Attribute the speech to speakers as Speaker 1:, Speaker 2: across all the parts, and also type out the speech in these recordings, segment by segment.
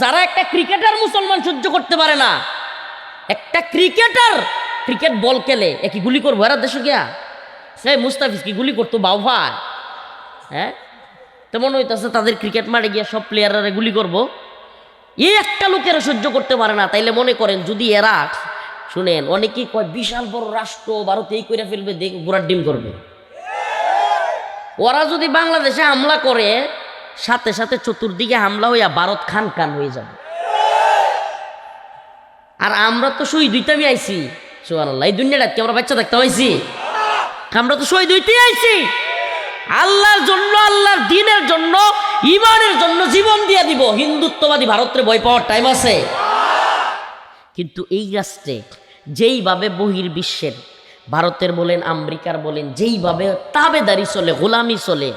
Speaker 1: যারা একটা ক্রিকেটার মুসলমান সহ্য করতে পারে না, একটা ক্রিকেটার ক্রিকেট বল খেলে, এ কি গুলি করব? এরা দেশে গিয়া? সে মুস্তাফিজ কি গুলি করতো? বাউ ভাই। হ্যাঁ? তেমন হইতেছে তাদের ক্রিকেট মারে গিয়া সব প্লেয়াররা গুলি করব। এই একটা লোকেরা সহ্য করতে পারে না, তাইলে মনে করেন যদি এরা, শুনেন, অনেকেই কয়, বিশাল বড় রাষ্ট্র, ভারত এই করে ফেলবে, দেখ গোড়ার ডিম করবে। ওরা যদি বাংলাদেশে হামলা করে সাথে সাথে চতুর্দিকে হামলা হইয়া ভারত খান খান হয়ে যাবে। আর আমরা তো শহীদ হইতামই আইছি। সোহান আল্লাহ এই দুনিয়াটা কি আমরা বাচ্চা দেখতে পাইছি আমরা তো শহীদ হইতেই আইছি। আল্লাহর জন্য, আল্লাহর দিনের জন্য, ইমানের জন্য জীবন দিয়ে দিব। হিন্দুত্ববাদী ভারতের ভয় পাওয়ার টাইম আছে। কিন্তু এই রাষ্ট্রে যেইভাবে বহির বিশ্বের ভারতের বলেন, আমেরিকার বলেন, যেইভাবে তাবেদারি চলে, গোলামি চলে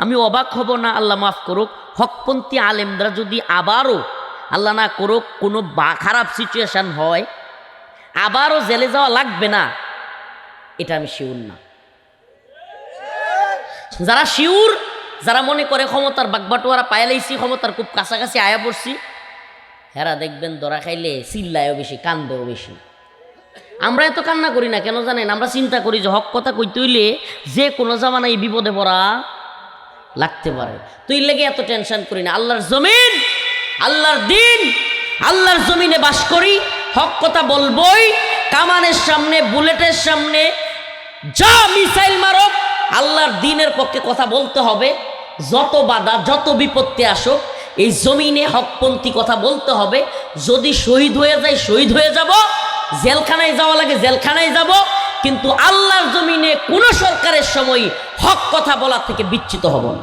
Speaker 1: আমি অবাক হব না, আল্লাহ মাফ করুক। হকপন্থী আলেমরা যদি আবারও আল্লাহ না করুক কোনো বা- খারাপ সিচুয়েশান হয়, আবারও জেলে যাওয়া লাগবে না, এটা আমি শিউর না। যারা শিউর যারা মনে করে ক্ষমতার বাগবাটোয়ারা পাইলাইছি ক্ষমতার খুব কাছাকাছি আয়া পড়ছি, হেরা দেখবেন দরা খাইলে চিল্লায়ও বেশি, কান্দেও বেশি। আমরা এত কান্না করি না, কেন জানেন? আমরা চিন্তা করি যে হক কথা কইতে হইলে যে কোনো জামানায় বিপদে পড়া লাগতে পারে। তুই লেগে এত টেনশন করি না। আল্লাহর জমিন, আল্লাহর দিন, আল্লাহর জমিনে বাস করি, হক কথা বলবই, কামানের সামনে, বুলেটের সামনে, যা মিসাইল মারক, আল্লাহর দিনের পক্ষে কথা বলতে হবে। যত বাধা, যত বিপত্তি আসুক, এই জমিনে হকপন্থী কথা বলতে হবে। যদি শহীদ হয়ে যায় শহীদ হয়ে যাব। জেলখানায় যাওয়া লাগে, জেলখানায় যাব। কিন্তু আল্লাহর জমিনে কোনো সরকারের সময় হক কথা বলা থেকে বিচ্ছিত হব না।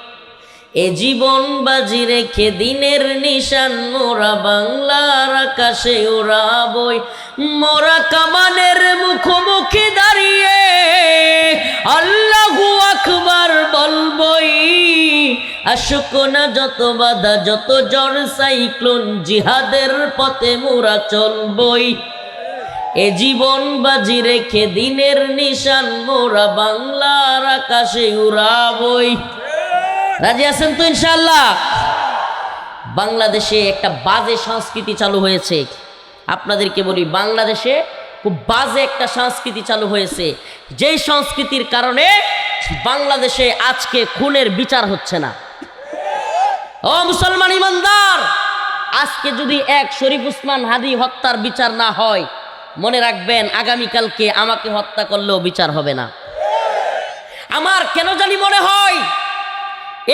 Speaker 1: এ জীবন বাজি রেখে দিনের নিশান, মোরা বাংলার আকাশে ওড়াবই। মোরা কামানের মুখোমুখি দাঁড়িয়ে আল্লাহু আকবার বলবই। আসুক না যত বাধা, যত জ্বর, সাইক্লোন জিহাদের পথে মোরা চলবই। এ জীবন বাজি রেখে দিনের নিশান, মোরা বাংলার আকাশে উড়াবই। রাজি আছেন তো ইনশাল্লাহ বাংলাদেশে একটা বাজে সংস্কৃতি চালু হয়েছে। আপনাদেরকে বলি, বাংলাদেশে খুব বাজে একটা সংস্কৃতি চালু হয়েছে। যেই সংস্কৃতির কারণে বাংলাদেশে আজকে খুনের বিচার হচ্ছে না। ও মুসলমান ইমানদার, আজকে যদি এক শরীফ উসমান হাদি হত্যার বিচার না হয়, মনে রাখবেন আগামীকালকে আমাকে হত্যা করলেও বিচার হবে না। আমার কেন জানি মনে হয়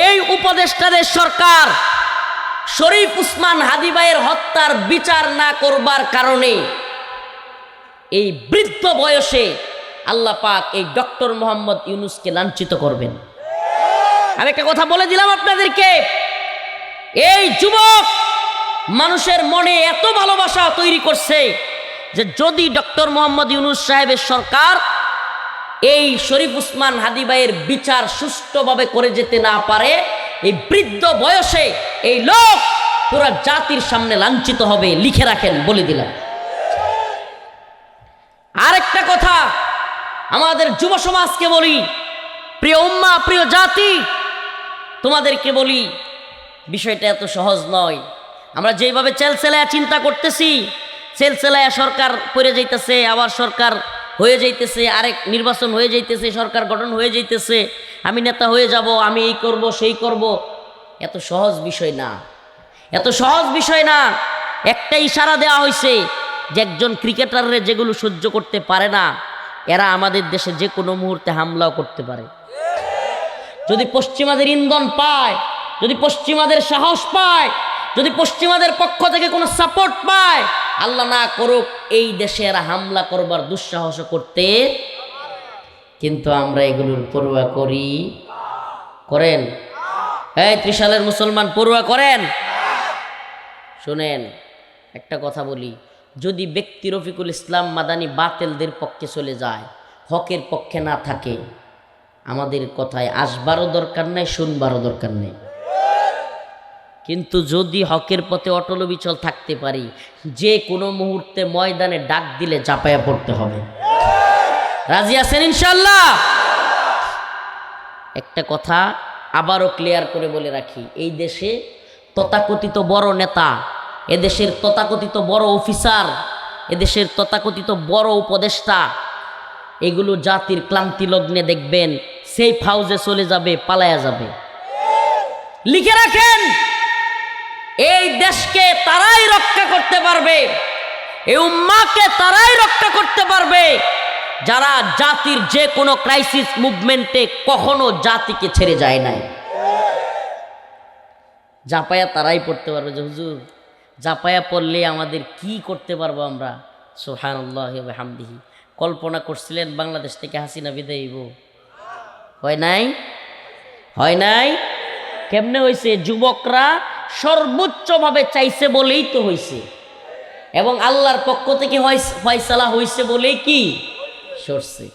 Speaker 1: এই উপদেষ্টাদের সরকার শরীফ উসমান হাদিবাইয়ের হত্যার বিচার না করবার কারণে এই বৃদ্ধ বয়সে আল্লাহ পাক এই ডক্টর মোহাম্মদ ইউনুসকে লাঞ্ছিত করবেন। আমি একটা কথা বলে দিলাম আপনাদেরকে, এই যুবক মানুষের মনে এত ভালোবাসা তৈরি করছে যে যদি ডক্টর মোহাম্মদ ইউনুস সাহেবের সরকার এই শরীফ উসমান হাদিবাইয়ের বিচার সুষ্ঠুভাবে করে যেতে না পারে, এই বৃদ্ধ বয়সে এই লোক পুরা জাতির সামনে লাঞ্ছিত হবে, লিখে রাখেন, বলে দিলাম। আরেকটা কথা আমাদের যুব সমাজকে বলি, প্রিয় উম্মা, প্রিয় জাতি, তোমাদেরকে বলি, বিষয়টা এত সহজ নয়। আমরা যেভাবে চেলচেলায়া চিন্তা করতেছি চেলচেলায়া সরকার করে যাইতেছে, আবার সরকার হয়ে যাইতেছে, আরেক নির্বাচন হয়ে যাইতেছে, সরকার গঠন হয়ে যাইতেছে, আমি নেতা হয়ে যাব, আমি এই করব, সেই করব। এত সহজ বিষয় না। এত সহজ বিষয় না। একটা ইশারা দেওয়া হয়েছে যে একজন ক্রিকেটাররে যেগুলো সহ্য করতে পারে না, এরা আমাদের দেশে যে কোনো মুহূর্তে হামলাও করতে পারে। যদি পশ্চিমাদের ইন্ধন পায়, যদি পশ্চিমাদের সাহস পায় যদি পশ্চিমাদের পক্ষ থেকে কোনো সাপোর্ট পায়, আল্লাহ না করুক, এই দেশে এরা হামলা করবার দুঃসাহস করতে কিন্তু আমরা এগুলোর পড়ুয়া করি। করেন? এই ত্রিশালের মুসলমান পড়ুয়া করেন? শোনেন, একটা কথা বলি, যদি ব্যক্তি রফিকুল ইসলাম মাদানি বাতেলদের পক্ষে চলে যায়, হকের পক্ষে না থাকে, আমাদের কথায় আসবারও দরকার নেই, শুনবারও দরকার নেই। কিন্তু যদি হকের পথে অটল বিচল থাকতে পারি, যে কোনো মুহূর্তে ময়দানে ডাক দিলে চাপায়া পড়তে হবে। রাজি আছেন ইনশাল্লাহ একটা কথা আবারও ক্লিয়ার করে বলে রাখি, এই দেশে তথাকথিত বড় নেতা, এদেশের তথাকথিত বড় অফিসার, এদেশের তথাকথিত বড় উপদেষ্টা, এগুলো জাতির ক্লান্তি লগ্নে দেখবেন সেই ফাউজে চলে যাবে পালায়া যাবে। লিখে রাখেন! এই দেশকে তারাই রক্ষা করতে পারবে। এই উম্মাকে তারাই রক্ষা করতে পারবে। যারা জাতির যে কোনো ক্রাইসিস মুভমেন্টে কখনো জাতিকে ছেড়ে যায় নাই। জাপায়া তারাই পড়তে পারবে যে হুজুর জাপায়া পড়লে আমাদের কি করতে পারব আমরা? সোহানুল্লাহ হামদিহি কল্পনা করছিলেন বাংলাদেশ থেকে হাসিনা বিদায়ীব হয় নাই? হয় নাই? কেমনে হয়েছে যুবকরা সর্বোচ্চভাবে চাইছে বলেই তো হয়েছে এবং আল্লাহর পক্ষ থেকে ফয়সালা হয়েছে বলেই কি? সরছে।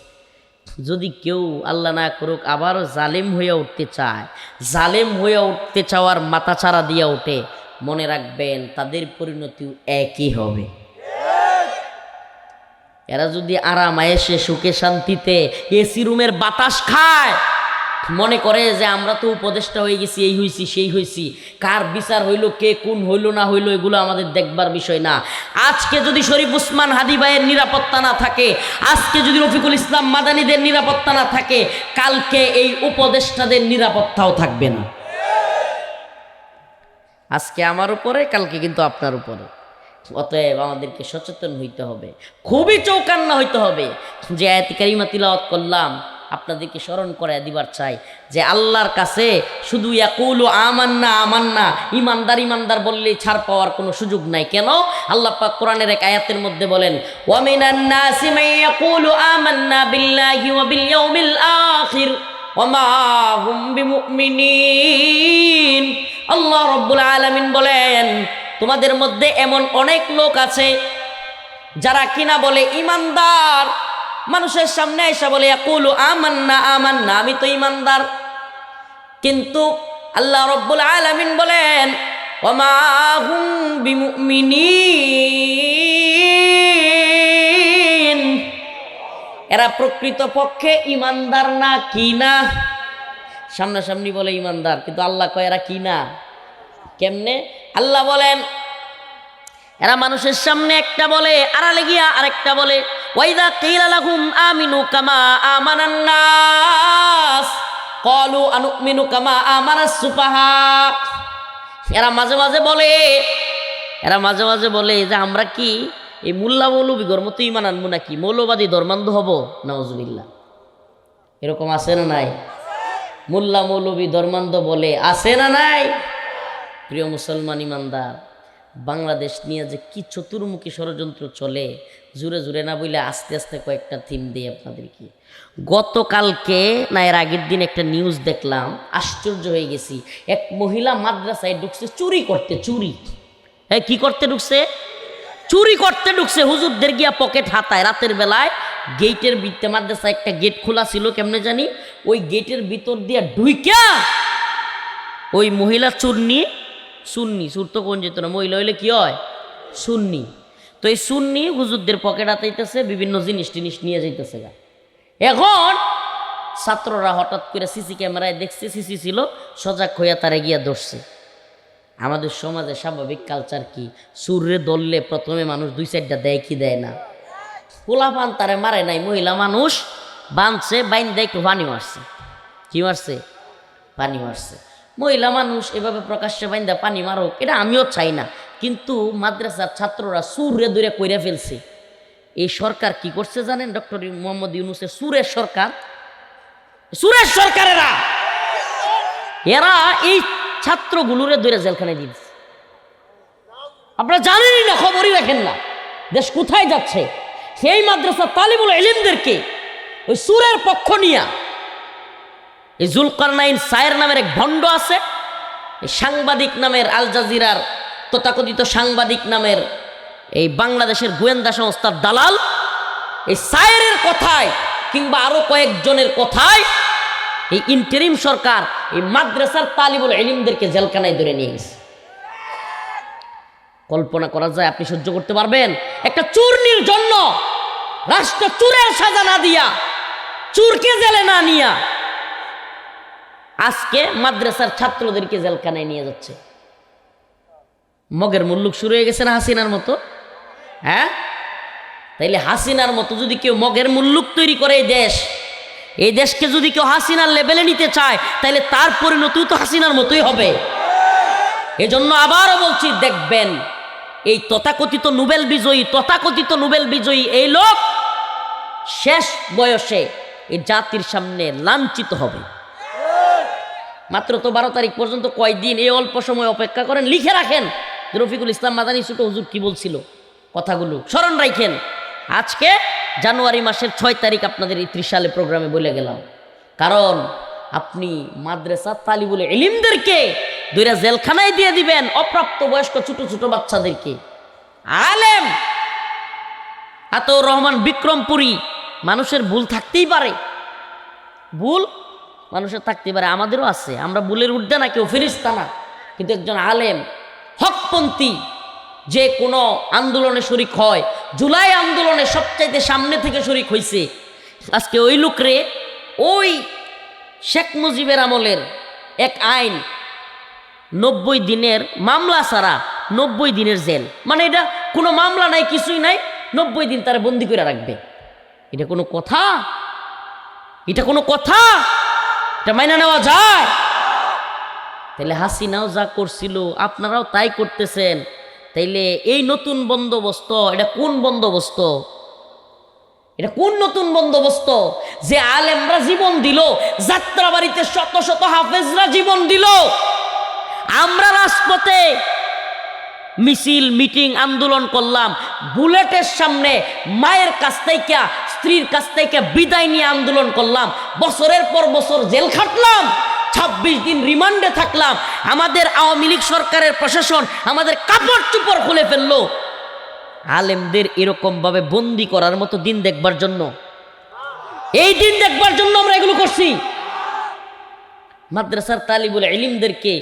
Speaker 1: যদি কেউ আল্লাহ না করুক, আবারও জালেম হয়ে উঠতে চায়। জালেম হয়ে উঠতে চাওয়ার মাথা ছাড়া দিয়ে ওঠে, মনে রাখবেন তাদের পরিণতিও একই হবে। এরা যদি আরাম এসে সুখে, শান্তিতে এসি রুমের বাতাস খায় মনে করে যে আমরা তো উপদেষ্টা হয়ে গেছি, এই হইছি, সেই হইছি। কার বিচার হইল, কে কোন হইল, না হইল, এগুলো আমাদের দেখবার বিষয় না। আজকে যদি শরীফ উসমান হাদি ভাইয়ের নিরাপত্তা না থাকে, আজকে যদি রফিকুল ইসলাম মাদানীদের নিরাপত্তা না থাকে, কালকে এই উপদেষ্টাদের নিরাপত্তাও থাকবে না। আজকে আমার উপরে, কালকে কিন্তু আপনার উপরে। অতএব আমাদেরকে সচেতন হইতে হবে। খুবই চৌকান্না হইতে হবে। যে আয়াতি কারিমা তিলাওয়াত করলাম আপনাদেরকে স্মরণ করে দিবার চাই যে আল্লাহর কাছে শুধু ইয়াকুলু আমান্না আমান্না, ইমানদার ইমানদার বললেই ছাড় পাওয়ার কোনো সুযোগ নাই। কেন? আল্লাহ পাক কোরআনের এক আয়াতের মধ্যে বলেন, ওয়ামিনান নাসি ইয়াকুলু আমান্না বিল্লাহি ওয়া বিল ইয়াউমিল আখির ওমা হুম বিমুমিনিন। আল্লাহ রব্বুল আলামিন বলেন, তোমাদের মধ্যে এমন অনেক লোক আছে যারা কিনা বলে ইমানদার মানুষের সামনে এসে বলে কুলু আমান্না আমান্না, আমি তো ইমানদার। কিন্তু আল্লাহ রব্বুল আলামিন বলেন এরা প্রকৃত পক্ষে ইমানদার না, কি না? সামনাসামনি বলে ইমানদার, কিন্তু আল্লাহ কয়, এরা কি না? কেমনে? আল্লাহ বলেন এরা মানুষের সামনে একটা বলে আড়ালে গিয়া আরেকটা বলে, ওয়াইদা কিলা লাহুম আমিনু কামা আমানান নাস ক্বালু আনুমিনু কামা আমানাস সুফাহা। এরা মাঝে মাঝে বলে, এরা মাঝে মাঝে বলে যে, আমরা কি এই মুল্লা মৌলবীগর মতো ইমান আনব নাকি? মৌলবাদী ধর্মান্ধ হব? নওয়াজবিল্লা এরকম আছে না নাই? মোল্লা মৌলবী ধর্মান্ধ বলে, আছে না নাই? প্রিয় মুসলমান ইমানদার বাংলাদেশ নিয়ে যে কি চতুর্মুখী ষড়যন্ত্র চলে, জুড়ে জুড়ে না বলে আস্তে আস্তে কয়েকটা থিম দিই আপনাদেরকে। গতকালকে না এর আগের দিন একটা নিউজ দেখলাম, আশ্চর্য হয়ে গেছি। এক মহিলা মাদ্রাসায় ঢুকছে, চুরি করতে, চুরি। হ্যাঁ কি করতে ঢুকছে? চুরি করতে ঢুকছে, হুজুরদের গিয়া পকেট হাতায়। রাতের বেলায় গেটের ভিতরে মাদ্রাসা একটা গেট খোলা ছিল, কেমনে জানি? ওই গেটের ভিতর দিয়া ঢুইকা ওই মহিলা চুন্নি সুন্নি সুর তো কোন যেত না মহিলা হইলে কি হয়? সুন্নি। তো এই সুন্নি হুজুরদের পকেট হাতাইতেছে বিভিন্ন জিনিস টিনিস নিয়ে যাইতেছে গা। এখন ছাত্ররা হঠাৎ করে সিসি ক্যামেরায় দেখছে, সিসি ছিল, সজাগ হইয়া তারে গিয়া ধরছে। আমাদের সমাজে স্বাভাবিক কালচার কি? সুরে দললে প্রথমে মানুষ দুই সাইডটা দেয়, কি দেয় না? পোলা পান তারে মারে নাই, মহিলা মানুষ বাঁধছে বাইন দেয় একটু পানি মারছে। কি মারছে? পানি মারছে। মহিলা মানুষ এভাবে প্রকাশ্যে বাইন্দা পানি মারুক, এটা আমিও চাই না। কিন্তু মাদ্রাসার ছাত্ররা সুরে দূরে কইরা ফেলছে। এই সরকার কি করছে জানেন? ডক্টর মোহাম্মদ ইউনুসের সুরের সরকার? সুরের সরকারেরা এরা! এরা এই ছাত্রগুলোরে ধরে জেলখানায় দিয়েছে আপনারা জানেনই না, খবরই রাখেন না। দেশ কোথায় যাচ্ছে? সেই মাদ্রাসা তালিবুল এলিমদেরকে ওই সুরের পক্ষ নিয়া এই জুলকারনাইন সায়ের নামের এক ভণ্ড আছে। এই সাংবাদিক নামের আল জাজিরার, তথাকথিত সাংবাদিক নামের এই বাংলাদেশের গোয়েন্দা সংস্থার দালাল। এই সায়েরের কথায় কিংবা আরও কয়েকজনের কথায় এই ইন্টারিম সরকার এই মাদ্রাসার তালিবুল এলিমদেরকে জেলখানায় ধরে নিয়ে গেছে। কল্পনা করা যায় আপনি সহ্য করতে পারবেন। একটা চূর্ণির জন্য রাষ্ট্র চুরের সাজা না দিয়া, চুরকে জেলে না নিয়া আজকে মাদ্রাসার ছাত্রদেরকে জেলখানায় নিয়ে যাচ্ছে। মগের মুল্লুক শুরু হয়ে গেছে না হাসিনার মতো? হ্যাঁ? তাইলে হাসিনার মতো যদি কেউ মগের মুল্লুক তৈরি করে এই দেশ, এই দেশকে যদি কেউ হাসিনার লেভেলে নিতে চায় তাহলে তার পরিণতিও তো হাসিনার মতোই হবে। এজন্য আবারও বলছি, দেখবেন, এই তথাকথিত নোবেল বিজয়ী, তথাকথিত নোবেল বিজয়ী এই লোক শেষ বয়সে এই জাতির সামনে লাঞ্ছিত হবে। মাত্র তো বারো তারিখ পর্যন্ত কয়দিন এই অল্প সময় অপেক্ষা করেন, লিখে রাখেন। রফিকুল ইসলাম মাদানী ছোট হুজুর কি বলছিল? কথাগুলো স্মরণ রাখেন। আজকে জানুয়ারি মাসের ছয় তারিখ আপনাদের এই ত্রিশ সালে প্রোগ্রামে বলে গেলাম। কারণ আপনি মাদ্রাসা তালিবুল এলিমদেরকে দুইটা জেলখানায় দিয়ে দিবেন অপ্রাপ্ত বয়স্ক ছোট ছোট বাচ্চাদেরকে। আলেম! আতর রহমান বিক্রমপুরী, মানুষের ভুল থাকতেই পারে। ভুল মানুষের থাকতে পারে, আমাদেরও আছে। আমরা ভুলের উঠতে না, কেউ ফেরিস্তা না। কিন্তু একজন আলেম, হকপন্থী, যে কোনো আন্দোলনে শরিক হয়, জুলাই আন্দোলনে সবচাইতে সামনে থেকে শরিক হয়েছে আজকে ওই লোকরে, ওই শেখ মুজিবের আমলের এক আইন, নব্বই দিনের মামলা ছাড়া নব্বই দিনের জেল। মানে এটা কোনো মামলা নাই, কিছুই নাই, নব্বই দিন তারা বন্দি করে রাখবে। এটা কোনো কথা? এটা কোনো কথা? এটা মাইনা নেওয়া যায়। তাহলে হাসিনাও যা করছিল, আপনারাও তাই করতেছেন। তাইলে এই নতুন বন্দোবস্ত, এটা কোন বন্দোবস্ত? এটা কোন নতুন বন্দোবস্ত? যে আলেমরা জীবন দিল, যাত্রাবাড়িতে শত শত হাফেজরা জীবন দিল। আমরা রাজপথে মিছিল, মিটিং, আন্দোলন করলাম। বুলেটের সামনে মায়ের কাছ থেকে, স্ত্রীর কাছ থেকে বিদায় নিয়ে আন্দোলন করলাম। বছরের পর বছর জেল খাটলাম। ছাব্বিশ দিন রিমান্ডে থাকলাম। আমাদের আওয়ামী লীগ সরকারের প্রশাসন আমাদের কাপড় চুপড় খুলে ফেলল। আলেমদের এরকমভাবে বন্দি করার মতো দিন দেখবার জন্য। এই দিন দেখবার জন্য আমরা এগুলো করছি। মাদ্রাসার তালিবুল এলিমদেরকে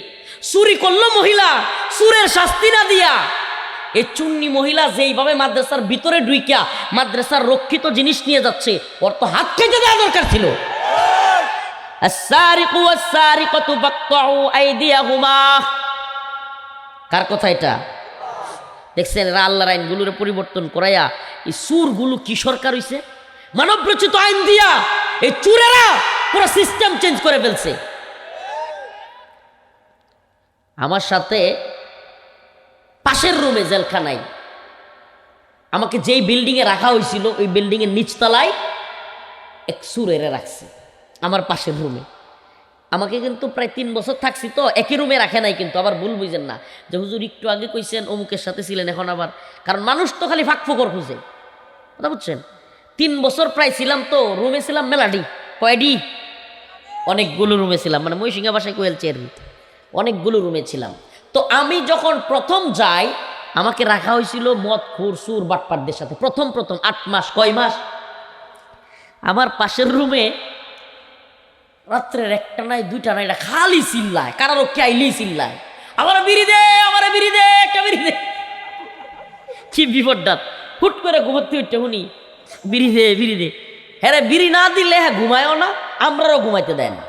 Speaker 1: চুরি করল মহিলা, সুরের শাস্তি না দিয়া। এই চুন্নি মহিলা যেইভাবে মাদ্রাসার ভিতরে ডুইকিয়া মাদ্রাসার রক্ষিত জিনিস নিয়ে যাচ্ছে, ওর তো হাত কেটে দেওয়া দরকার ছিল। কার কথা এটা? দেখছেন এরা আল্লাহর আইনগুলোর পরিবর্তন করাইয়া, এই সুরগুলো কি সরকার হইছে? মানব আইন দিয়া এই চুরেরা পুরো সিস্টেম চেঞ্জ করে ফেলছে। আমার সাথে পাশের রুমে জেলখানায়। আমাকে যেই বিল্ডিংয়ে রাখা হয়েছিল, ওই বিল্ডিংয়ের নিচতলায় এক সুরেরে রাখছে, আমার পাশের রুমে। আমাকে কিন্তু প্রায় তিন বছর থাকছি তো, একই রুমে রাখে নাই কিন্তু, আবার ভুল বুঝেন না। যে হুজুর একটু আগে কইছেন, অমুকের সাথে ছিলেন, এখন আবার। কারণ মানুষ তো খালি ফাঁক ফোকর খুঁজে। কথা বুঝছেন? তিন বছর প্রায় ছিলাম তো, রুমে ছিলাম মেলাডি, কয়ডি। অনেকগুলো রুমে ছিলাম মানে মহিসিংহা বাসায় কোয়েলছি চেয়ার। অনেকগুলো রুমে ছিলাম। তো আমি যখন প্রথম যাই, আমাকে রাখা হয়েছিল মদ, খুর সুর বাটপাটদের সাথে। প্রথম প্রথম, আট মাস, কয় মাস? আমার পাশের রুমে রাত্রের একটা নাই, দুইটা নাই, এটা খালি চিল্লায়। কারারক্ষী আইলেই চিল্লায়। আমার বিড়ি দে, আমার বিড়ি দে, একটা বিড়ি দে। কি বিপদটা হুট করে ঘুমাতে উঠতে শুনি, বিড়ি দে বিড়ি দে। হ্যাঁ বিড়ি না দিলে হ্যাঁ ঘুমায়ও না, আমরাও ঘুমাইতে দেয় না।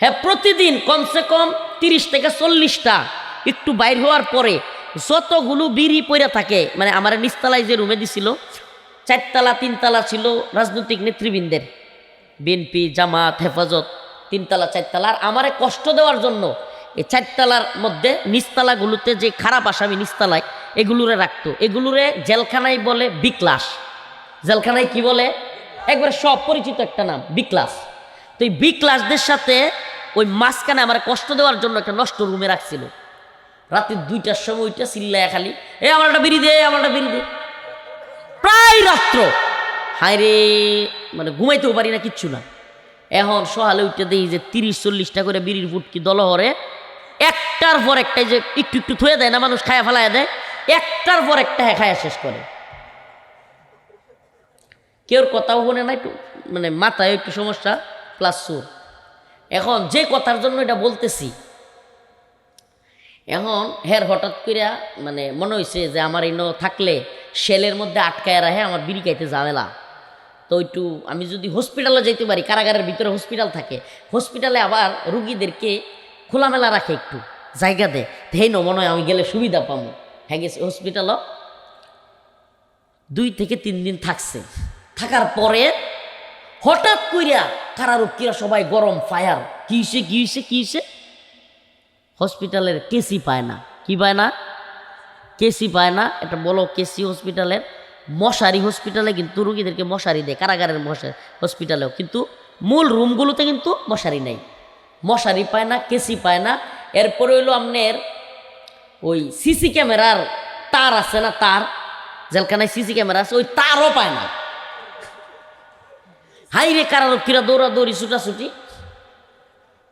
Speaker 1: হ্যাঁ প্রতিদিন কমসে কম তিরিশ থেকে চল্লিশটা একটু বাইর হওয়ার পরে যতগুলো বিড়ি পইরা থাকে মানে আমার নিস্তালায় যে রুমে দিছিল, চারতলা, তিনতলা ছিল রাজনৈতিক নেতৃবৃন্দের, বিএনপি, জামাত, হেফাজত, তিনতলা, চারতলা। আর আমারে কষ্ট দেওয়ার জন্য এই চারতলার মধ্যে নিস্তালাগুলোতে যে খারাপ আসামি নিস্তালায় এগুলোরে রাখতো। এগুলোরে জেলখানায় বলে বিক্লাস। জেলখানায় কি বলে? একবারে সব পরিচিত একটা নাম, বিক্লাস। তো এই বি ক্লাসদের সাথে ওই মাঝখানে আমার কষ্ট দেওয়ার জন্য একটা নষ্ট রুমে রাখছিল। রাতে দুইটার সময় ওইটা চিল্লায় খালি, এ আমার একটা বিড়ি দে আমার একটা বিড়ি দে। প্রায় রাত্র। হায় রে মানে ঘুমাইতেও পারি না, কিচ্ছু না। এখন সহালে উঠতে দেখি যে তিরিশ, চল্লিশটা করে বিড়ির ফুটকি দলহরে একটার পর একটাই যে একটু একটু থুয়ে দেয় না, মানুষ খায়া ফেলায় দেয়। একটার পর একটা হ্যাঁ খায়া শেষ করে। কেউর কথাও বলে না, একটু মানে মাথায় একটু সমস্যা। প্লাস সুর এখন যে কথার জন্য এটা বলতেছি, এখন হের হঠাৎ করিয়া মানে মনে হয়েছে যে আমার ইনো থাকলে সেলের মধ্যে আটকায় রাখে আমার বিড়ি খাইতে ঝামেলা। তো একটু আমি যদি হসপিটালে যেতে পারি, কারাগারের ভিতরে হসপিটাল থাকে হসপিটালে আবার রুগীদেরকে খোলামেলা রাখে একটু, জায়গা দেয় হেই ন, মনে হয় আমি গেলে সুবিধা পাবো হ্যাঁ গেছি হসপিটালও দুই থেকে তিন দিন থাকছে। থাকার পরে হঠাৎ কইরা কারারক্ষীরা সবাই গরম ফায়ার। কি হইছে কি হইছে কি হইছে? হসপিটালের কেসি পায় না। কি পায় না? কেসি পায় না। এটা বলো কেসি হসপিটালের মশারি হসপিটালে কিন্তু রুগীদেরকে মশারি দেয়, কারাগারের মশারি হসপিটালেও। কিন্তু মূল রুমগুলোতে কিন্তু মশারি নেই। মশারি পায় না, কেসি পায় না। এরপরে হইল আপনার ওই সিসি ক্যামেরার তার আছে না তার? জেলখানায় সিসি ক্যামেরা আছে, ওই তারও পায় না। হাই রে কারারক্ষীরা দৌড়াদৌড়ি ছুটাছুটি।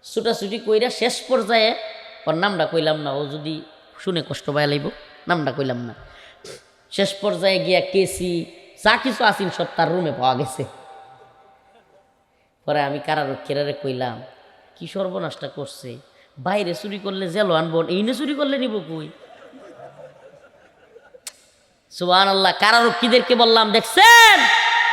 Speaker 1: ছুটাছুটি কইরা শেষ পর্যায়ে ওর নামটা কইলাম না, ও যদি শুনে কষ্ট পায় লাগব নামটা কইলাম না। শেষ পর্যায়ে গিয়া কেসি, যা কিছু আসিন সব তার রুমে পাওয়া গেছে। পরে আমি কারারক্ষীরারে কইলাম, কি সর্বনাশটা করছে? বাইরে চুরি করলে জেলো আনব, এইনে চুরি করলে নিব কই? সুবান আল্লাহ কারারক্ষীদেরকে বললাম, দেখছেন?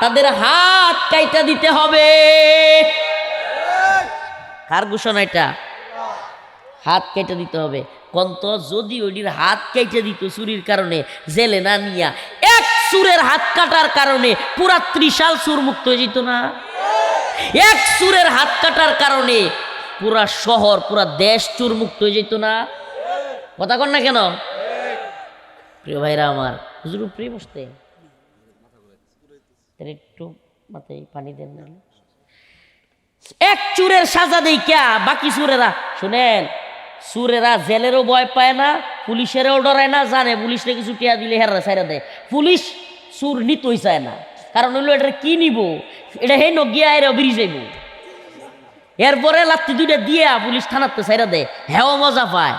Speaker 1: তাদের হাত কাইটা দিতে হবে। কার ঘোষণা এটা? হাত কেটে দিতে হবে। কন্ত, যদি ওইটির হাত কেটে দিত চুরির কারণে, জেলে না নিয়া এক সুরের হাত কাটার কারণে পুরা ত্রিশাল সুর মুক্ত হয়ে যেত না? এক সুরের হাত কাটার কারণে পুরা শহর, পুরা দেশ চুর মুক্ত হয়ে যেত না? কথা কন না কেন? প্রিয় ভাইরা আমার, হুজুর প্রিয় বসতে তাহলে একটু মাথায় পানি দেন না এক চুরের সাজা দেই ক্যা বাকি চুরেরা, শুনেন, চুরেরা জেলেরও ভয় পায় না, পুলিশেরও ডরায় না, জানে, পুলিশরে কিছু টিয়া দিলে হেরা সাইরা দেয়। পুলিশ চুর নিতই চায় না, কারণ এটা কি নিব? এটা হে নগিয়া এর বেরি যাইব। এরপরে লাত্তি দুইটা দিয়া পুলিশ থানাতে সাইরা দেয়, হেও মজা পায়।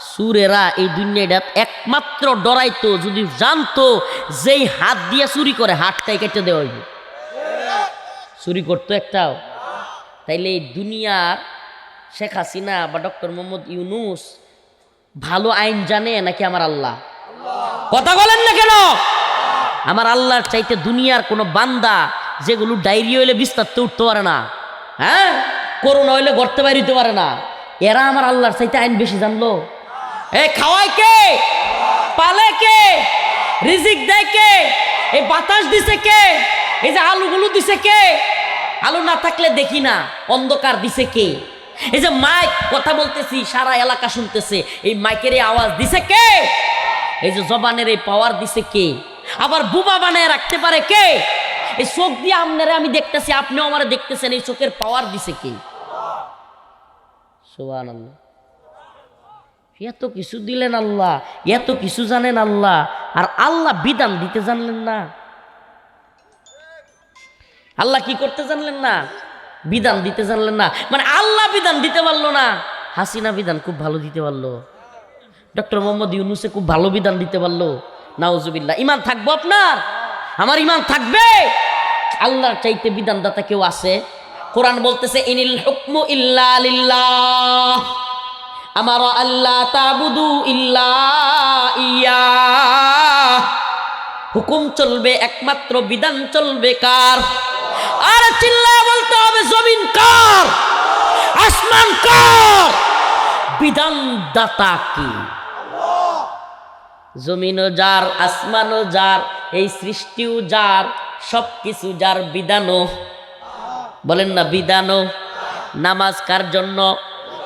Speaker 1: সুরেরা এই দুনিয়াটা একমাত্র ডরাইতো, যদি জানতো যেই হাত দিয়া চুরি করে, হাতটাই কেটে দেওয়া হইব। চুরি করতো একটাও। তাইলে এই দুনিয়ার শেখ হাসিনা বা ডক্টর মোহাম্মদ ইউনুস ভালো আইন জানে নাকি আমার আল্লাহ? কথা বলেন না কেন? আমার আল্লাহর চাইতে দুনিয়ার কোনো বান্দা যেগুলো ডায়রি হইলে বিস্তারতে উঠতে পারে না। হ্যাঁ? করোনা হইলে গড়তে বাইরিতে পারে না। এরা আমার আল্লাহর চাইতে আইন বেশি জানলো। এ খাওয়ায় কে? পালে কে? রিজিক দেয় কে? এই বাতাস দিছে কে? এই যে আলুগুলো দিছে কে? আলু না থাকলে দেখি না, অন্ধকার দিছে কে? এই যে মাইক, কথা বলতেছি, সারা এলাকা শুনতেছে, এই মাইকের এই আওয়াজ দিছে কে? এই যে জবানের এই পাওয়ার দিছে কে? আবার বুবা বানায় রাখতে পারে কে? এই চোখ দিয়ে আপনারা আমি দেখতেছি, আপনিও আমার দেখতেছেন, এই চোখের পাওয়ার দিছে কে? সুবহানাল্লাহ। এত কিছু দিলেন আল্লাহ, এত কিছু জানেন আল্লাহ, আর আল্লাহ বিধান দিতে জানলেন না। আল্লাহ কি করতে জানলেন না? বিধান দিতে জানলেন না। মানে আল্লাহ বিধান দিতে পারল না। হাসিনা বিধান খুব ভালো দিতে পারল। ডক্টর মোহাম্মদ ইউনুসে খুব ভালো বিধান দিতে পারল। নাউজুবিল্লাহ। ইমান থাকব আপনার? আমার ইমান থাকবে? আল্লাহর চাইতে বিধানদাতা কেউ আছে? কোরআন বলতেছে, ইনিল হুকমু ইল্লা লিল্লাহ। আমার আল্লাহ তাবুদু ইল্লা ইয়া। হুকুম চলবে, একমাত্র বিধান চলবে কার? আর চিল্লা বলতে হবে, জমিন কার? আসমান কার? বিধান দাতা কি? জমিনও যার, আসমানও যার, এই সৃষ্টিও যার সব কিছু যার, বিধানও। বলেন না, বিধানও। নামাজ কার জন্য?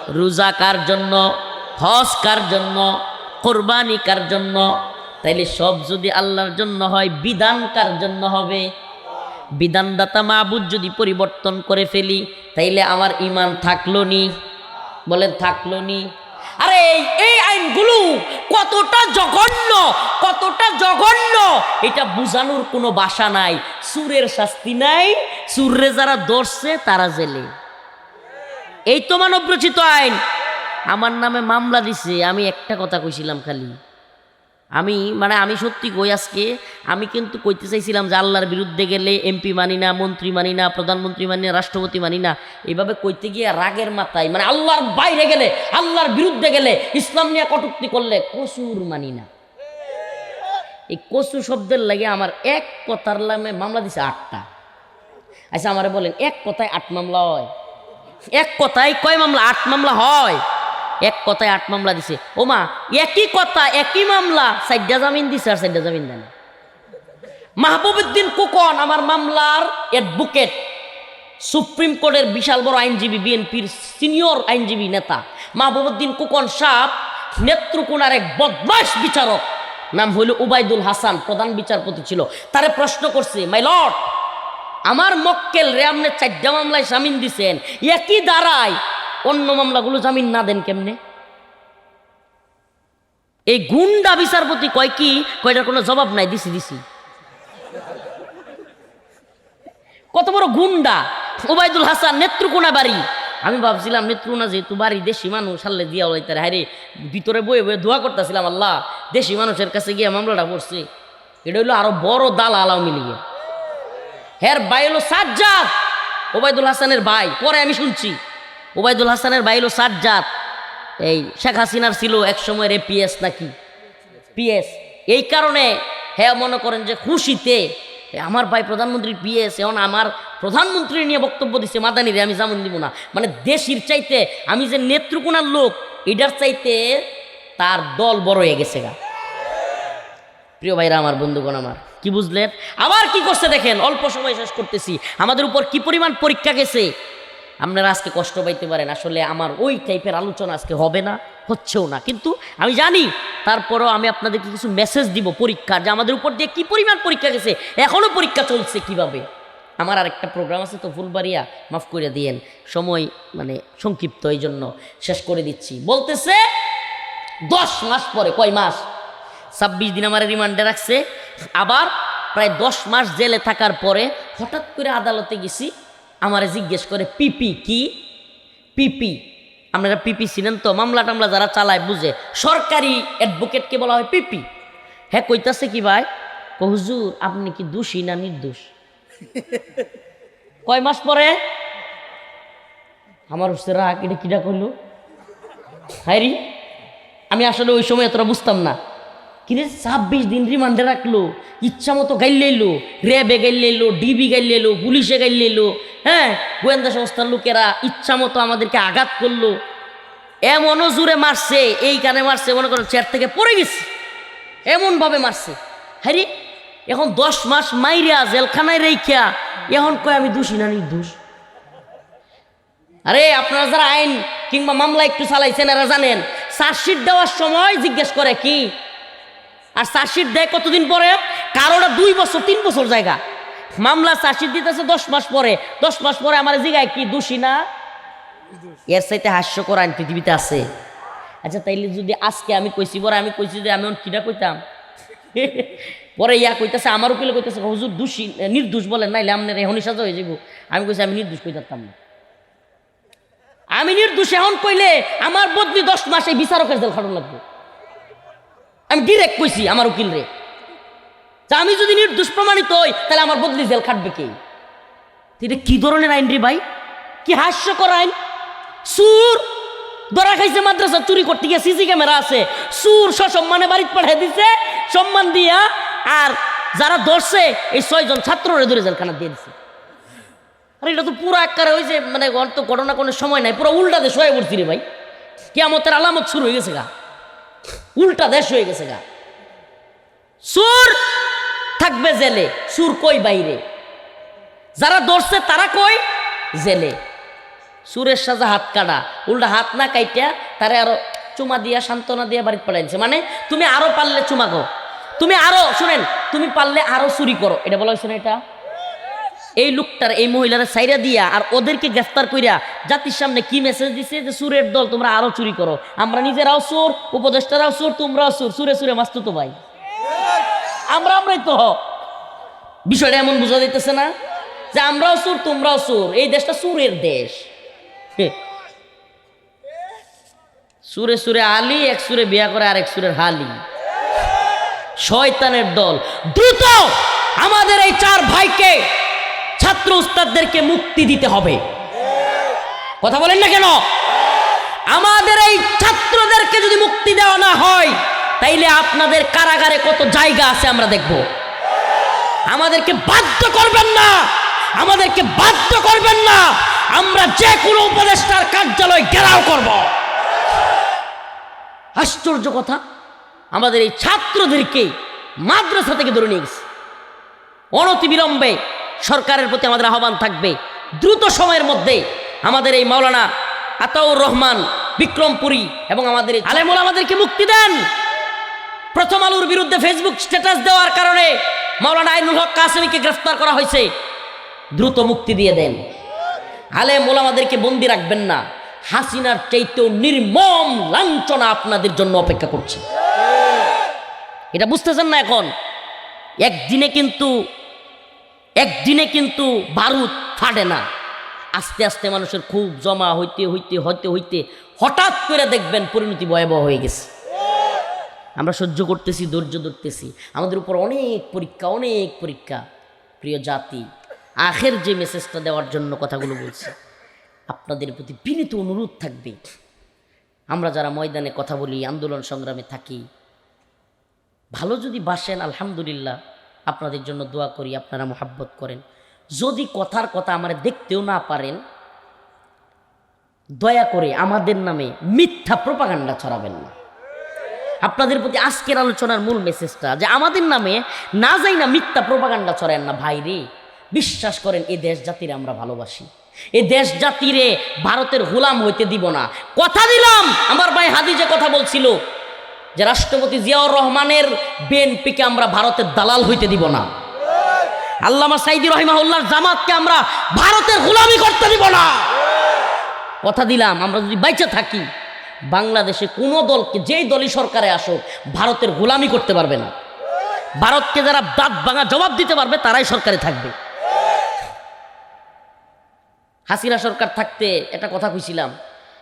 Speaker 1: রোজা কার জন্য হজ কার জন্য কোরবানি কার জন্য, তাইলে সব যদি আল্লাহর জন্য হয় বিধান কার জন্য হবে। বিধানদাতা মাহবুদ যদি পরিবর্তন করে ফেলি, তাইলে আমার ইমান থাকল নি। বলেন থাকল নি। আরে, এই আইনগুলো কতটা জঘন্য কতটা জঘন্য। এটা বুঝানোর কোনো বাসা নাই। সুরের শাস্তি নাই, সুরে যারা ধরছে, তারা জেলে। এই তো মানবরচিত আইন। আমার নামে মামলা দিছে, আমি একটা কথা কইছিলাম খালি। আমি মানে আমি সত্যি কই আজকে, আমি কিন্তু কইতে চাইছিলাম যে আল্লাহর বিরুদ্ধে গেলে এমপি মানি না, মন্ত্রী মানি না, প্রধানমন্ত্রী মানি না, রাষ্ট্রপতি মানি না এইভাবে কইতে গিয়ে রাগের মাথায় মানে আল্লাহর বাইরে গেলে, আল্লাহর বিরুদ্ধে গেলে ইসলাম নিয়ে কটুক্তি করলে কসুর মানি না। এই কসু শব্দের লাগে আমার এক কথার নামে মামলা দিছে আটটা। আচ্ছা আমারে বলেন, এক কথায় আট মামলা হয়। এক কথায় কয় মামলা? আট মামলা হয়। এক কথায় আট মামলা দিছে। ও মা, একই কথা, একই মামলা। সাইডা জামিন দিছে আর সাইডা জামিন দেন মাহবুবুদ্দিন কুকন আমার মামলার অ্যাডভোকেট সুপ্রিম কোর্টের বিশাল বড় আইনজীবী, বিএনপির সিনিয়র আইনজীবী নেতা। মাহবুবুদ্দিন কুকন সাহ নেত্রকোনার এক বদমাস বিচারক। নাম হইল উবাইদুল হাসান, প্রধান বিচারপতি ছিল। তারে প্রশ্ন করছে, মাই লর্ড আমার মক্কেল রে আপনি চারটা মামলায় জামিন দিছেন। একই দাঁড়ায় অন্য মামলাগুলো জামিন না দেন কেমনে? এই গুন্ডা বিচারপতি কয় কি? কয়টার কোনো জবাব নাই, দিছি দিছি। কত বড় গুন্ডা। ওবায়দুল হাসান নেত্রকোনা বাড়ি। আমি ভাবছিলাম, নেত্রকোনা যেহেতু বাড়ি, দেশি মানুষ আল্লে দিয়া হলাই তার হারে ভিতরে বয়ে বয়ে দোয়া করতেছিলাম, আল্লাহ। দেশি মানুষের কাছে গিয়ে মামলাটা পড়ছে এটা হইল আরও বড় দাল আলাও মিলিয়ে হ্যার ভাই হলো সাজ্জাদ। ওবায়দুল হাসানের ভাই, পরে আমি শুনছি। ওবায়দুল হাসানের ভাই হলো সাজ্জাদ। এই শেখ হাসিনার ছিল এক সময়ের পিএস নাকি? পিএস এই কারণে হ্যাঁ মনে করেন যে খুশিতে আমার ভাই প্রধানমন্ত্রীর পিএস এখন আমার প্রধানমন্ত্রী নিয়ে বক্তব্য দিচ্ছে মাদানিরে আমি জামুন দিব না। মানে দেশির চাইতে আমি যে নেত্রকোনার লোক, এটার চাইতে তার দল বড় হয়ে গেছে গা। প্রিয় ভাইরা, আমার বন্ধুগণ আমার কি বুঝলেন? আবার কি করছে দেখেন? অল্প সময় শেষ করতেছি। আমাদের উপর কি পরিমাণ পরীক্ষা গেছে? আপনারা আজকে কষ্ট পাইতে পারেন। আসলে আমার ওই টাইপের আলোচনা আজকে হবে না, হচ্ছেও না। কিন্তু আমি জানি, তারপরেও আমি আপনাদেরকে কিছু মেসেজ দিব পরীক্ষা যে আমাদের উপর দিয়ে কি পরিমাণ পরীক্ষা গেছে এখনও পরীক্ষা চলছে কীভাবে? আমার আরেকটা প্রোগ্রাম আছে তো, ফুলবাড়িয়া, মাফ করে দিয়েন। সময় মানে সংক্ষিপ্ত এই জন্য শেষ করে দিচ্ছি। বলতেছে, দশ মাস পরে, কয় মাস? ছাব্বিশ দিন আমার রিমান্ডে রাখছে। আবার প্রায় দশ মাস জেলে থাকার পরে হঠাৎ করে আদালতে গেছি, আমারে জিজ্ঞেস করে, পিপি কি? পিপি, আপনারা পিপি ছিলেন তো? মামলা টামলা যারা চালায় বুঝে, সরকারি অ্যাডভোকেটকে বলা হয় পিপি। হ্যাঁ কইতাছে কি ভাই? কো, হুজুর, আপনি কি দোষী না নির্দোষ? কয় মাস পরে? আমার হচ্ছে রাগ, এটা কিটা কইলো? হাইরি আমি আসলে ওই সময় এতটা বুঝতাম না। কিরে ছাব্বিশ দিন রিমান্ডে রাখল, ইচ্ছা মতো গাইলে এলো র্যাবে গাইলে এলো ডিবি গাইলে এলো পুলিশে গাইলে এলো হ্যাঁ? গোয়েন্দা সংস্থার লোকেরা ইচ্ছা মতো আমাদেরকে আঘাত করল। এমনও জুড়ে মারছে এই কানে মারছে, মনে করো চেয়ার থেকে পড়ে গেছে। এমনভাবে মারছে। হ্যাঁ এখন দশ মাস মাইরিয়া জেলখানায় রেখা এখন কয় আমি দোষী না নির্দোষ? আরে, আপনারা যারা আইন কিংবা মামলা একটু চালাইছেন, এরা জানেন, চার্জশিট দেওয়ার সময় জিজ্ঞেস করে কি? আর চার্জশিট দেয় কতদিন পরে? কারোটা দুই বছর, তিন বছর জায়গা। মামলা চার্জশিট দিতেছে দশ মাস পরে। দশ মাস পরে আমার জিগায় কি, দোষী না? এর চাইতে হাস্যকর আইন পৃথিবীতে আছে। আচ্ছা তাইলে যদি আজকে আমি কইছি, পরে আমি কইছি যে আমি কিনা কইতাম? পরে ইয়া কইতাছে, আমার উকিলে কইতাছে, হুজুর দোষী, নির্দোষ বলেন, নাইলে আপনার এখনই সাজা হয়ে যাব আমি কইছি, আমি নির্দোষ কইতাম না। আমি নির্দোষ, এখন কইলে আমার বদলি দশ মাসে বিচারকের জেল খাটন লাগবে। আমি ডিরেক্ট কইছি আমার উকিল রে তা আমি যদি নির্দোষ প্রমাণিত হই, তাহলে আমার বদলি জেল খাটবে কে? এটা কি ধরনের আইন রে ভাই? কি হাস্যকর আইন? সুর! ধরা খাইছে মাদ্রাসা, চুরি করতে গিয়ে সিসি ক্যামেরা আছে। সুর সসম্মানে বাড়িতে পাঠিয়ে দিছে, সম্মান দিয়া, আর যারা ধরছে, এই ছয়জন ছাত্ররে ধরে জেলখানা দিয়ে দিছে। আরে এটা তো পুরো আকারে ওই যে মানে ওর তো ঘটনা কোনো সময় নাই, পুরো উল্টা দেশ হয়ে পড়ছি রে ভাই। কেমতের আলামত শুরু হয়ে গেছে গা। উল্টা দেশ হয়ে গেছে গা। সুর থাকবে জেলে, সুর কই বাইরে? যারা ধরছে তারা কই জেলে? সুরের সাজা হাত কাটা, উল্টা হাত না কাইটা, তারে আরও চুমা দিয়া, সান্ত্বনা দিয়া বাড়িতে পাঠাইছে। মানে তুমি আরও পারলে চুমা গো তুমি আরও, শুনেন, তুমি পারলে আরও চুরি করো। এটা বলা হয়েছে না এটা? এই লোকটার, এই মহিলারা সাইরা দিয়া আর ওদেরকে গ্রেফতার করিয়া জাতির সামনে কি মেসেজ দিছে যে, সুরের দল, তোমরা আরও চুরি করো। আমরা নিজেরাও সুর, উপদেষ্টারাও সুর, তোমরাও সুর। সুরে সুরে মাস্তু তো ভাই। আমরা আমরাই তো। বিষয়টা এমন বোঝা যাইতেছে না যে, আমরাও সুর, তোমরাও সুর। এই দেশটা সুরের দেশ। সুরে সুরে আলী, এক সুরে বিয়া করে আরেক সুরের হালি। শয়তানের দল। দ্রুত আমাদের এই চার ভাইকে ছাত্র উস্তাদদেরকে মুক্তি দিতে হবে। কথা বলেন না কেন? আমাদের এই ছাত্রদেরকে যদি মুক্তি দেওয়া না হয়, তাইলে আপনাদের কারাগারে কত জায়গা আছে আমরা দেখব। আমাদেরকে বাধ্য করবেন না। আমাদেরকে বাধ্য করবেন না। আমরা যে কোনো উপদেষ্টার কার্যালয় ঘেরাও করব। আশ্চর্য কথা, আমাদের এই ছাত্রদেরকে মাদ্রাসা থেকে ধরে নিয়ে গেছে। অনতিবিলম্বে সরকারের প্রতি আমাদের আহ্বান থাকবে। দ্রুত সময়ের মধ্যে আমাদের এই মাওলানা আতাউর রহমান বিক্রমপুরী এবং আমাদের আলেমুল আমাদেরকে মুক্তি দেন। প্রথম আলুর বিরুদ্ধে ফেসবুক স্ট্যাটাস দেওয়ার কারণে মাওলানা আইনুল হক কাসেমিকে গ্রেফতার করা হয়েছে। দ্রুত মুক্তি দিয়ে দেন। আলেম ওলামাদেরকে বন্দি রাখবেন না। হাসিনার চাইতেও নির্মম লাঞ্ছনা আপনাদের জন্য অপেক্ষা করছে। এটা বুঝতেছেন না এখন? একদিনে কিন্তু একদিনে কিন্তু বারুদ ফাটে না। আস্তে আস্তে মানুষের খুব জমা হইতে হইতে হইতে হইতে হঠাৎ করে দেখবেন পরিণতি ভয়াবহ হয়ে গেছে। আমরা সহ্য করতেছি, ধৈর্য ধরতেছি। আমাদের উপর অনেক পরীক্ষা অনেক পরীক্ষা। প্রিয় জাতি, আখের যে মেসেজটা দেওয়ার জন্য কথাগুলো বলছি, আপনাদের প্রতি বিনীত অনুরোধ থাকবে। আমরা যারা ময়দানে কথা বলি, আন্দোলন সংগ্রামে থাকি, ভালো যদি বাসেন, আলহামদুলিল্লাহ। আপনাদের জন্য দোয়া করি, আপনারা মোহাব্বত করেন। যদি কথার কথা আমার দেখতেও না পারেন, দয়া করে আমাদের নামে মিথ্যা প্রপাগান্ডা ছড়াবেন না। আপনাদের প্রতি আজকের আলোচনার মূল মেসেজটা যে আমাদের নামে না যাই না মিথ্যা প্রপাগান্ডা ছড়েন না, ভাই রে, বিশ্বাস করেন এই দেশ জাতিরে আমরা ভালোবাসি। এই দেশ জাতিরে ভারতের গোলাম হইতে দিব না। কথা দিলাম, আমার ভাই হাদি যে কথা বলছিল যে রাষ্ট্রপতি জিয়াউর রহমানের বিএনপিকে আমরা ভারতের দালাল হইতে দিব না। আল্লামা সাইদি রহিমাউল্লাহর জামাতকে আমরা ভারতের গোলামি করতে দিব না। কথা দিলাম, আমরা যদি বাইচে থাকি, বাংলাদেশে কোনো দলকে, যেই দলই সরকারে আসুক, ভারতের গোলামি করতে পারবে না। ভারতকে যারা দাঁত ভাঙা জবাব দিতে পারবে, তারাই সরকারে থাকবে। হাসিনা সরকার থাকতে একটা কথা কইছিলাম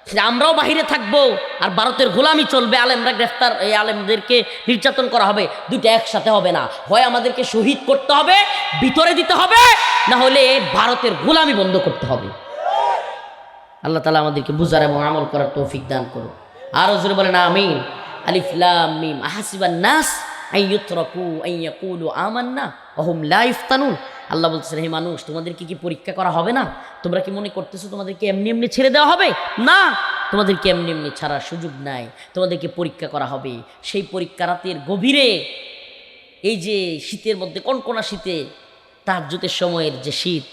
Speaker 1: যে আমরাও বাহিরে থাকব, আর ভারতের গোলামি চলবে, আলেমরা গ্রেফতার, এই আলেমদেরকে নির্যাতন করা হবে, দুইটা একসাথে হবে না। হয় আমাদেরকে শহীদ করতে হবে, ভিতরে দিতে হবে, না হলে ভারতের গোলামি বন্ধ করতে হবে। আল্লাহ তালা আমাদেরকে বুঝার এবং আমল করার তৌফিক দান করো আরও জোরে বলেন, আমিন। আলিফ, লাম, মিম, আহাসিবান নাস আল্লাহ বলতেছেন, হে মানুষ তোমাদেরকে কি পরীক্ষা করা হবে না? তোমরা কি মনে করতেছো তোমাদেরকে এমনি এমনি ছেড়ে দেওয়া হবে? না, তোমাদেরকে এমনি এমনি ছাড়ার সুযোগ নাই। তোমাদেরকে পরীক্ষা করা হবে। সেই পরীক্ষা রাতের গভীরে, এই যে শীতের মধ্যে, কনকনা শীতে তার জুতের সময়ের যে শীত,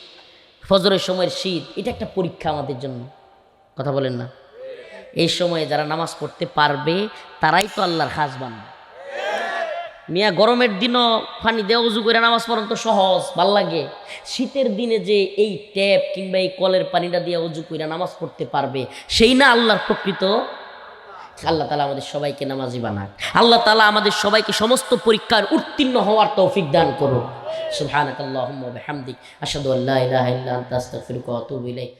Speaker 1: ফজরের সময়ের শীত, এটা একটা পরীক্ষা আমাদের জন্য। কথা বলেন না। এই সময়ে যারা নামাজ পড়তে পারবে, তারাই তো আল্লাহর খাস মিয়া গরমের দিনও পানি দেওয়া উজু করে নামাজ পড়ান তো সহজ, ভালো লাগে। শীতের দিনে যে এই ট্যাপ কিংবা এই কলের পানিটা দিয়ে উজু করে নামাজ পড়তে পারবে, সেই না আল্লাহর প্রকৃত। আল্লাহ তালা আমাদের সবাইকে নামাজি বানাক। আল্লাহ তালা আমাদের সবাইকে সমস্ত পরীক্ষার উত্তীর্ণ হওয়ার তৌফিক দান করুক। সুবহানাকাল্লাহুম্মা ওয়া বিহামদিক। আশহাদু আল্লা ইলাহা ইল্লা আনতা